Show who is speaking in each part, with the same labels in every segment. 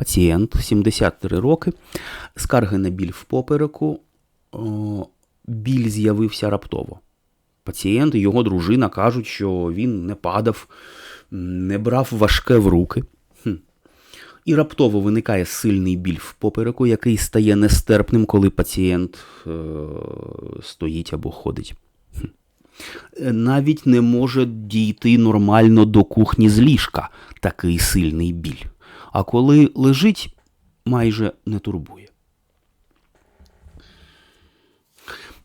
Speaker 1: Пацієнт 73 роки, скарги на біль в попереку, біль з'явився раптово. Пацієнт і його дружина кажуть, що він не падав, не брав важке в руки. І раптово виникає сильний біль в попереку, який стає нестерпним, коли пацієнт е- стоїть або ходить. Е, Навіть не може дійти нормально до кухні з ліжка такий сильний біль. А коли лежить, майже не турбує.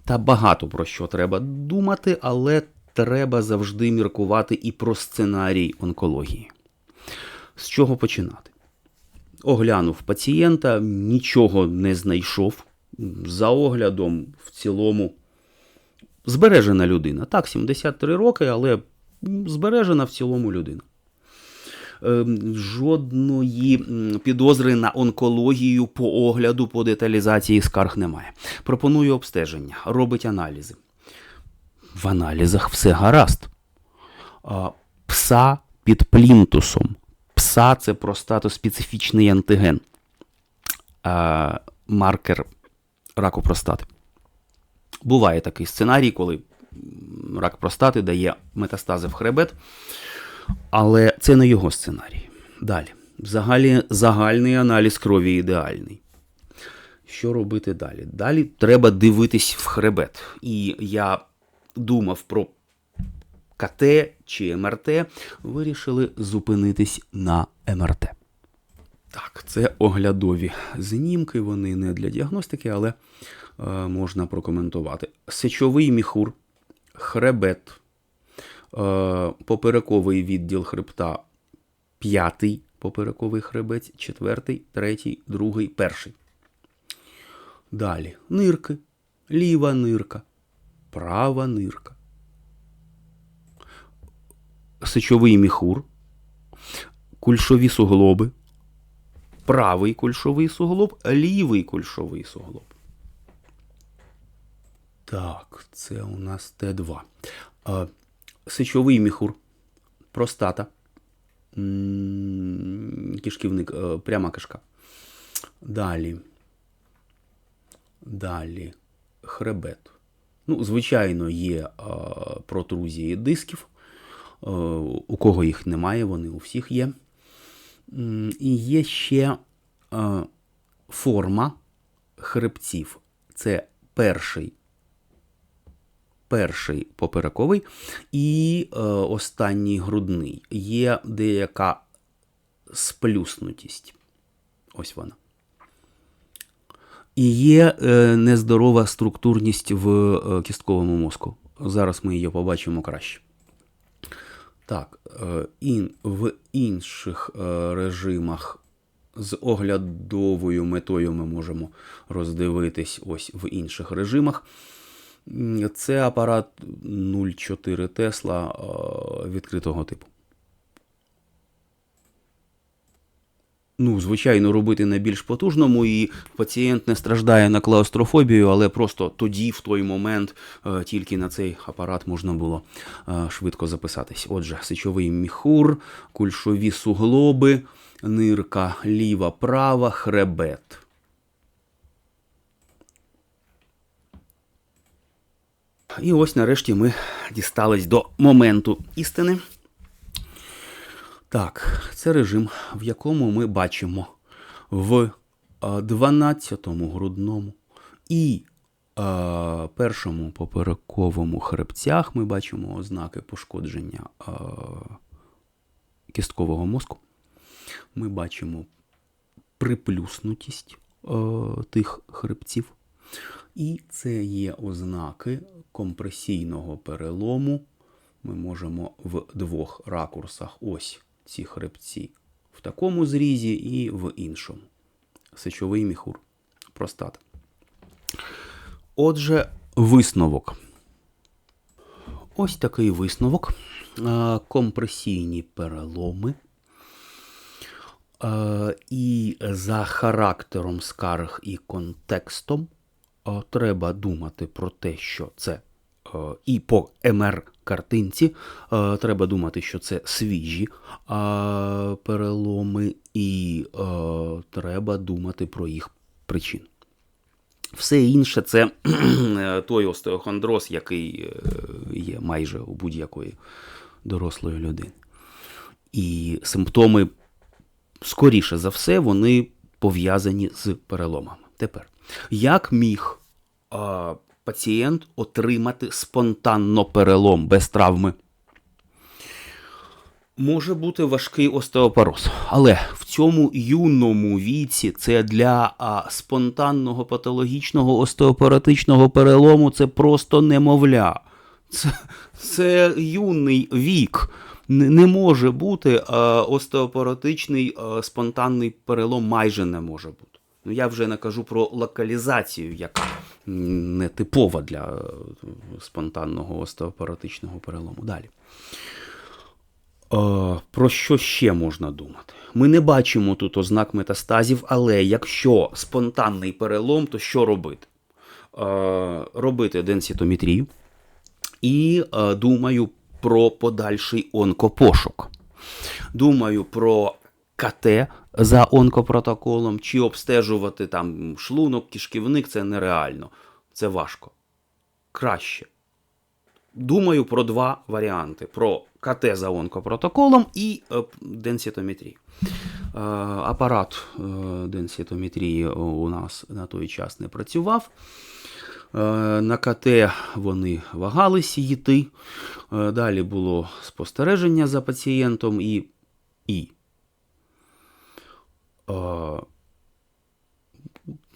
Speaker 1: Та багато про що треба думати, але треба завжди міркувати і про сценарій онкології. З чого починати? Оглянув пацієнта, нічого не знайшов. За оглядом в цілому збережена людина. Так, 73 роки, але збережена в цілому людина. Е, Жодної підозри на онкологію по огляду, по деталізації скарг немає. Пропоную обстеження, робить аналізи. В аналізах все гаразд. Пса під плінтусом. Пса це простатоспецифічний антиген, маркер раку простати. Буває такий сценарій, коли рак простати дає метастази в хребет, але це не його сценарій. Далі. Взагалі, загальний аналіз крові ідеальний. Що робити далі? Далі треба дивитись в хребет. І я думав про КТ чи МРТ, вирішили зупинитись на МРТ. Так, це оглядові знімки, вони не для діагностики, але е, можна прокоментувати. Сечовий міхур, хребет, поперековий відділ хребта, п'ятий поперековий хребець, четвертий, третій, другий, перший. Далі нирки, ліва нирка, права нирка. Сечовий міхур, кульшові суглоби, правий кульшовий суглоб, лівий кульшовий суглоб. Так, це у нас Т2. Сечовий міхур, простата, кишківник, е, пряма кишка. Далі. Далі. Хребет. Ну, звичайно, є е, протрузії дисків. Е, у кого їх немає, вони у всіх є. І є ще е, форма хребців. Це перший, перший поперековий і е, останній грудний. Є деяка сплюснутість. Ось вона. І є е, нездорова структурність в е, кістковому мозку. Зараз ми її побачимо краще. Так, е, ін, в інших е, режимах з оглядовою метою ми можемо роздивитись ось в інших режимах. Це апарат 0,4 Тесла е, відкритого типу. Ну, звичайно, робити на більш потужному, і пацієнт не страждає на клаустрофобію, але просто тоді, в той момент, е, тільки на цей апарат можна було е, швидко записатись. Отже, сечовий міхур, кульшові суглоби, нирка ліва, права, хребет. І ось нарешті ми дістались до моменту істини. Так, це режим, в якому ми бачимо в 12-му грудному і е, першому поперековому хребцях ми бачимо ознаки пошкодження е, кісткового мозку. Ми бачимо приплюснутість е, тих хребців. І це є ознаки компресійного перелому. Ми можемо в двох ракурсах ось ці хребці в такому зрізі і в іншому. Сечовий міхур, простата. Отже, висновок. Ось такий висновок. Компресійні переломи. І за характером скарг і контекстом треба думати про те, що це е, і по МР-картинці е, треба думати, що це свіжі е, переломи, і е, треба думати про їх причину. Все інше це той остеохондроз, який е, є майже у будь-якої дорослої людини. І симптоми, скоріше за все, вони пов'язані з переломами. Тепер, як міг а, пацієнт отримати спонтанно перелом без травми? Може бути важкий остеопороз, але в цьому юному віці це для а, спонтанного патологічного остеопоротичного перелому це просто немовля. Це, це юний вік. Не, не може бути а, остеопоротичний а, спонтанний перелом, майже не може бути. Ну я вже не кажу про локалізацію, яка м, не типова для е, спонтанного остеопоротичного перелому. Далі. Е, Про що ще можна думати? Ми не бачимо тут ознак метастазів, але якщо спонтанний перелом, то що робити? Е, Робити денситометрію і думаю про подальший онкопошук. Думаю про КТ за онкопротоколом, чи обстежувати там шлунок, кишківник це нереально. Це важко. Краще думаю про два варіанти: про КТ за онкопротоколом і е, денситометрію. Е, апарат е, денситометрії у нас на той час не працював. На КТ вони вагалися йти. Далі було спостереження за пацієнтом і. і. Е,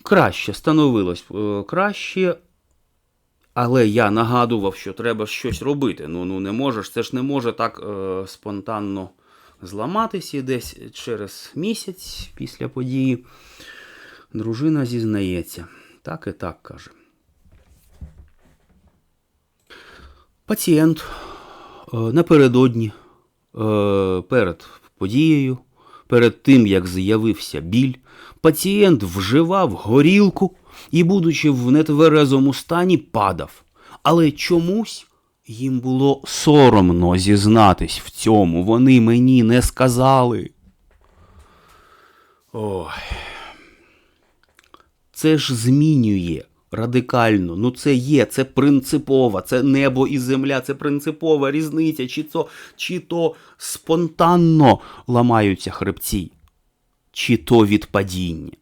Speaker 1: Краще становилось е, краще, але я нагадував, що треба щось робити. Ну, ну не можеш, це ж не може так е, спонтанно І десь через місяць після події. Дружина зізнається. Так і так каже. Пацієнт е, напередодні, е, перед подією, перед тим, як з'явився біль, пацієнт вживав горілку і, будучи в нетверезому стані, падав. Але чомусь їм було соромно зізнатись в цьому. Вони мені не сказали. Ой. Це ж змінює радикально. Ну це є, це принципова, це небо і земля, це принципова різниця. Чи то, чи то спонтанно ламаються хребці, чи то від падіння.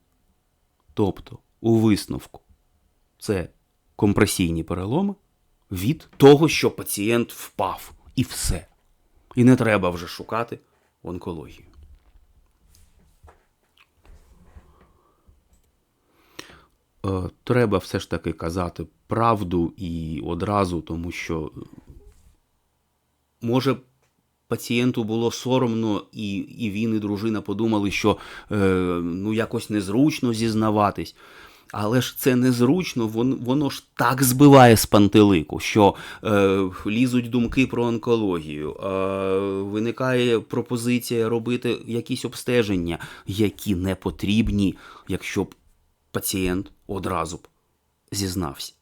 Speaker 1: Тобто, у висновку, це компресійні переломи від того, що пацієнт впав. І все. І не треба вже шукати онкологію. Треба все ж таки казати правду і одразу, тому що може пацієнту було соромно, і, і він, і дружина подумали, що е, ну якось незручно зізнаватись. Але ж це незручно, воно, воно ж так збиває з пантелику, що е, лізуть думки про онкологію, е, виникає пропозиція робити якісь обстеження, які не потрібні, якщо пацієнт одразу б зізнався.